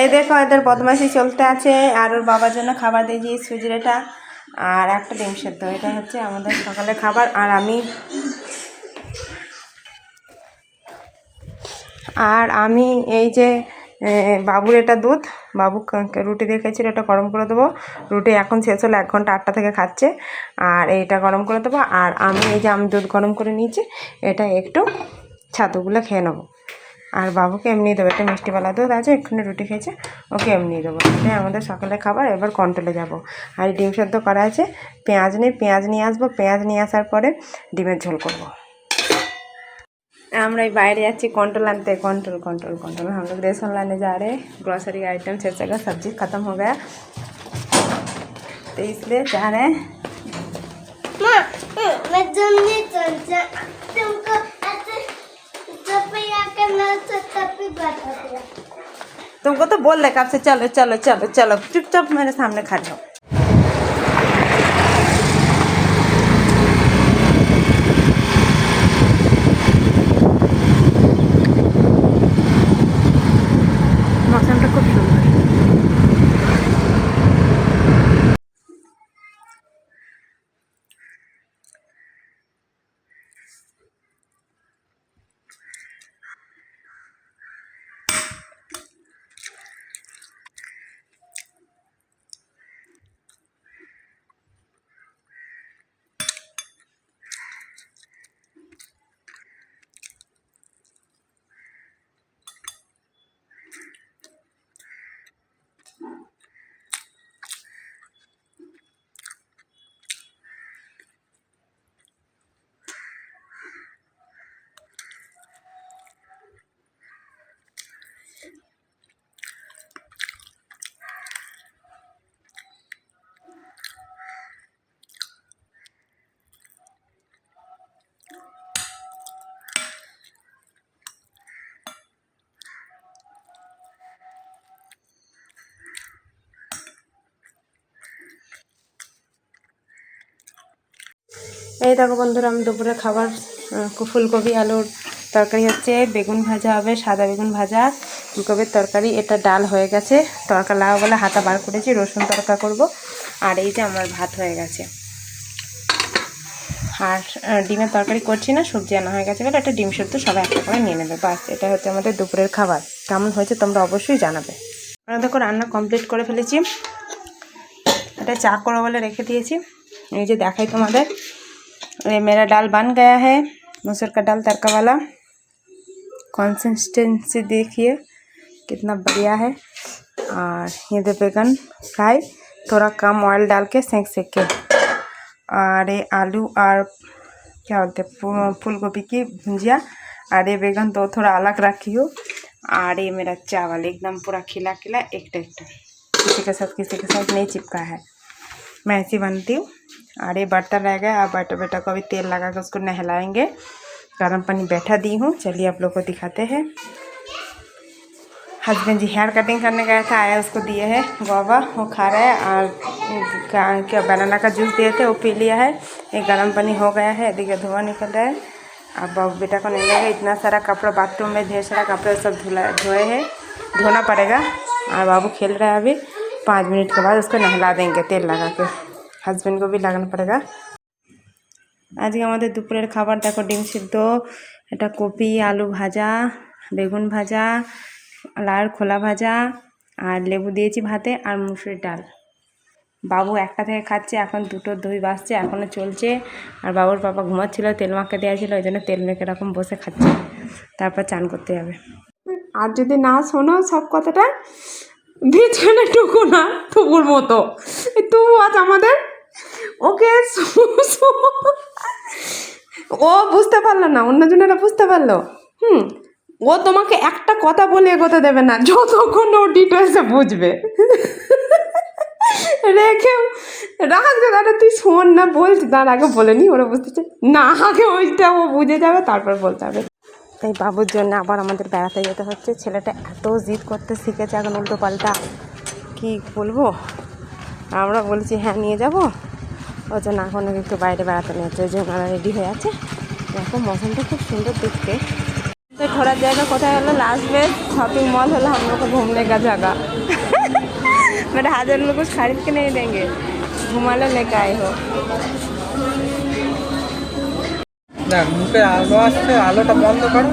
এই দেখো, এদের বদমাশি চলতে আছে, আর ওর বাবার জন্য খাবার দিয়ে দিয়েছি সুজিরেটা। আর একটা ডিম সেদ্ধ, এটা হচ্ছে আমাদের সকালে খাবার। আর আমি আর আমি এই যে বাবুর এটা দুধ, বাবু রুটি রেখেছিল এটা গরম করে দেবো। রুটি এখন শেষ হলো, এক ঘণ্টা আটটা থেকে খাচ্ছে। আর এইটা গরম করে দেবো। আর আমি এই যে, আমি দুধ গরম করে নিয়েছি, এটা একটু ছাতুগুলো খেয়ে নেব। আর বাবুকে এমনি দেবো একটা মিষ্টিওয়ালা দুধ আছে এক্ষুনি রুটি খেয়েছে ওকে এমনি দেবো এটাই আমাদের সকালে খাবার এবার কন্ট্রোলে যাব আর ডিম সেদ্ধ করা আছে পেঁয়াজ নেই পেঁয়াজ নিয়ে আসবো পেঁয়াজ নিয়ে আসার পরে ডিমের ঝোল করবো हम लोग बाहर जाती कंट्रोल आनते कंट्रोल कंट्रोल कंट्रोल हम लोग रेशन लाने जा रहे हैं ग्रोसरी आइटम से जगह सब्जी ख़त्म हो गया तो इसलिए जा रहे हैं माँ मैं जल्दी चल जा तुमको तुमको तो बोल रहे कब से चलो चलो चलो चलो चुपचाप मेरे सामने खा हो। এই দেখো বন্ধুরা, আমি দুপুরে খাবার ফুলকপি, আলুর তরকারি হচ্ছে, বেগুন ভাজা হবে, সাদা বেগুন ভাজা, ফুলকপির তরকারি, এটা ডাল হয়ে গেছে, তরকা লাগাবো বলে হাতা বার করেছি, রসুন তরকা করব, আর এই যে আমার ভাত হয়ে গেছে। আর ডিমের তরকারি করছি না, সবজি আনা হয়ে গেছে বলে একটা ডিম সেদ্ধ সবাই একটা করে নিয়ে নেবে, বাস, এটা হচ্ছে আমাদের দুপুরের খাবার। কেমন হয়েছে তোমরা অবশ্যই জানাবে। আমরা দেখো, রান্না কমপ্লিট করে ফেলেছি। এটা চা করো বলে রেখে দিয়েছি। এই যে দেখাই তোমাদের। ये मेरा दाल बन गया है। मसूर का दाल तड़का वाला। कंसिस्टेंसी देखिए, कितना बढ़िया है। और ये दे बैगन फ्राई, थोड़ा कम ऑयल डाल के सेंक सेक। के और ये आलू और क्या बोलते हैं फूल गोभी की भुंजिया। और ये बैगन तो थोड़ा अलग रखी हो और ये मेरा चावल एकदम पूरा खिला खिला एक टेक किसी के साथ, किसी के साथ नहीं चिपका है। मैं ऐसी बनती हूँ। और ये बर्तन रह गया अब बटर बेटा को अभी तेल लगा के उसको नहलाएँगे। गर्म पानी बैठा दी हूँ, चलिए आप लोग को दिखाते हैं। हस्बैंड जी हेयर कटिंग करने गया था, आया उसको दिए है। गोवा वो खा रहा है और क्या- बनाना का जूस दिए थे, वो पी लिया है। ये गर्म पानी हो गया है, देखिए धुआँ निकल रहा है। अब बाबू बेटा को नहीं लगेगा, इतना सारा कपड़ा बाथरूम में, ढेर सारा कपड़ा सब धुला, धोए है। धोना पड़ेगा। और बाबू खेल रहा है अभी। पाँच मिनट के बाद उसको नहला देंगे तेल लगा के। হাজব্যান্ড को भी लगाना पड़ेगा আজকে আমাদের দুপুরের খাবার দেখো ডিম সিদ্ধ এটা কপি আলু ভাজা বেগুন ভাজা লাল খোলা ভাজা আর লেবু দিয়েছি ভাতে আর মুসুরির ডাল বাবু একটা থেকে খাচ্ছে এখন দুটো দই বাসছে এখনও চলছে আর বাবুর বাবা ঘুমাচ্ছিল তেল মাখে দেওয়া ছিল ওই জন্য তেল মেখে এরকম বসে খাচ্ছে তারপর চান করতে যাবে আর যদি না শোনো সব কথাটা বিছানা টুকু না টুকুর মতো এই তু আজ আমাদের ওকে ও বুঝতে পারল না, অন্যজনেরা বুঝতে পারল। হুম, ও তোমাকে একটা কথা বলে এগোতে দেবে না, যতক্ষণ ও ডিটেলসে বুঝবে। রেখে রাখবে দাদা তুই শোন না বলছি তার আগে বলে নি, ওরা বুঝতেছে না, আগে ওইটা ও বুঝে যাবে, তারপর বলতে হবে এই বাবুর জন্য আবার আমাদের বেড়াতে যেতে হচ্ছে, ছেলেটা এত জিদ করতে শিখেছে এখন উল্টো পাল্টা। কী বলব? আমরা বলছি হ্যাঁ নিয়ে যাব? ওই যে না এখন একটু বাইরে বেড়াতে নিয়েছে ওই জন্য রেডি হয়ে আছে। এখন মৌসুমটা খুব সুন্দর দেখতে। ঘোরার জায়গা কোথায় হলো? লাস্ট বেস শপিং মল হলো আমরা ঘুম को घूमने का হাজার লোক हाजर लोग कुछ ঘুমালে के नहीं হোক। না, মুখে আলো আসছে, আলোটা বন্ধ করো।